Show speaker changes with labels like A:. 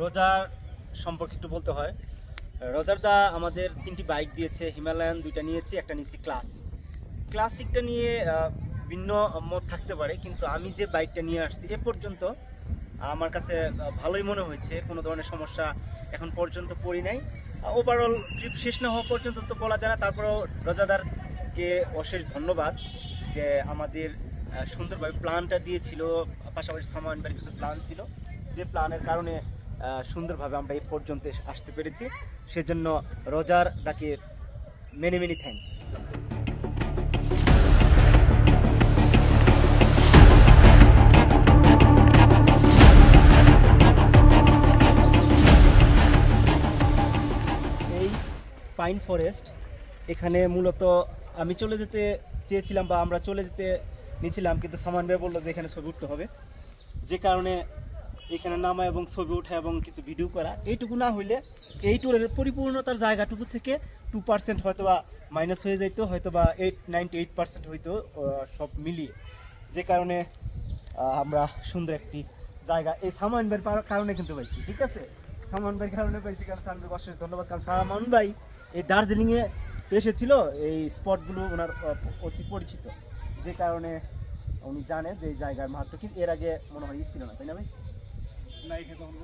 A: রোজার সম্পর্কে একটু বলতে হয়। রোজার দা আমাদের তিনটি বাইক দিয়েছে, হিমালয়ান দুইটা নিয়েছি, একটা নিয়েছি ক্লাসিক। ক্লাসিকটা নিয়ে ভিন্ন মত থাকতে পারে, কিন্তু আমি যে বাইকটা নিয়ে আসছি, এ পর্যন্ত আমার কাছে ভালোই মনে হয়েছে। কোনো ধরনের সমস্যা এখন পর্যন্ত পড়ি নাই। ওভারঅল ট্রিপ শেষ না হওয়া পর্যন্ত তো বলা যায় না। তারপরেও রোজাদারকে অশেষ ধন্যবাদ যে আমাদের সুন্দরভাবে প্ল্যানটা দিয়েছিল। পাশাপাশি সামান কিছু প্ল্যান ছিল। যে প্ল্যানের কারণে সুন্দরভাবে আমরা এই পর্যন্ত আসতে পেরেছি। সেজন্য রোজার তাকে মেনি মেনি থ্যাংকস এই পাইন ফরেস্ট, এখানে মূলত আমি চলে যেতে চেয়েছিলাম বা আমরা চলে যেতে নিয়েছিলাম, কিন্তু সামান ভাই বলল যে এখানে ছবি উঠতে হবে। যে কারণে এখানে নামা এবং ছবি ওঠা এবং কিছু ভিডিও করা, এইটুকু না হইলে এই ট্যুরের পরিপূর্ণতার জায়গাটুকু থেকে টু পার্সেন্ট হয়তো বা মাইনাস হয়ে যাইতো হয়তো বা এইট নাইনটি এইট পার্সেন্ট হইতো সব মিলিয়ে। যে কারণে আমরা সুন্দর একটি জায়গা, এই সামান ভাইয়ের কারণে কিন্তু পাইছি, ঠিক আছে? সামান ভাইয়ের কারণে পাইছি, কারণ সামান অশেষ ধন্যবাদ, কারণ সামান ভাই এই দার্জিলিংয়ে এসেছিল, এই স্পটগুলো ওনার অতি পরিচিত। যে কারণে উনি জানে যে এই জায়গার মাহাত্ম কিন্তু এর আগে মনে হয় ছিল না, তাই না ভাই?
B: না এখানে তখন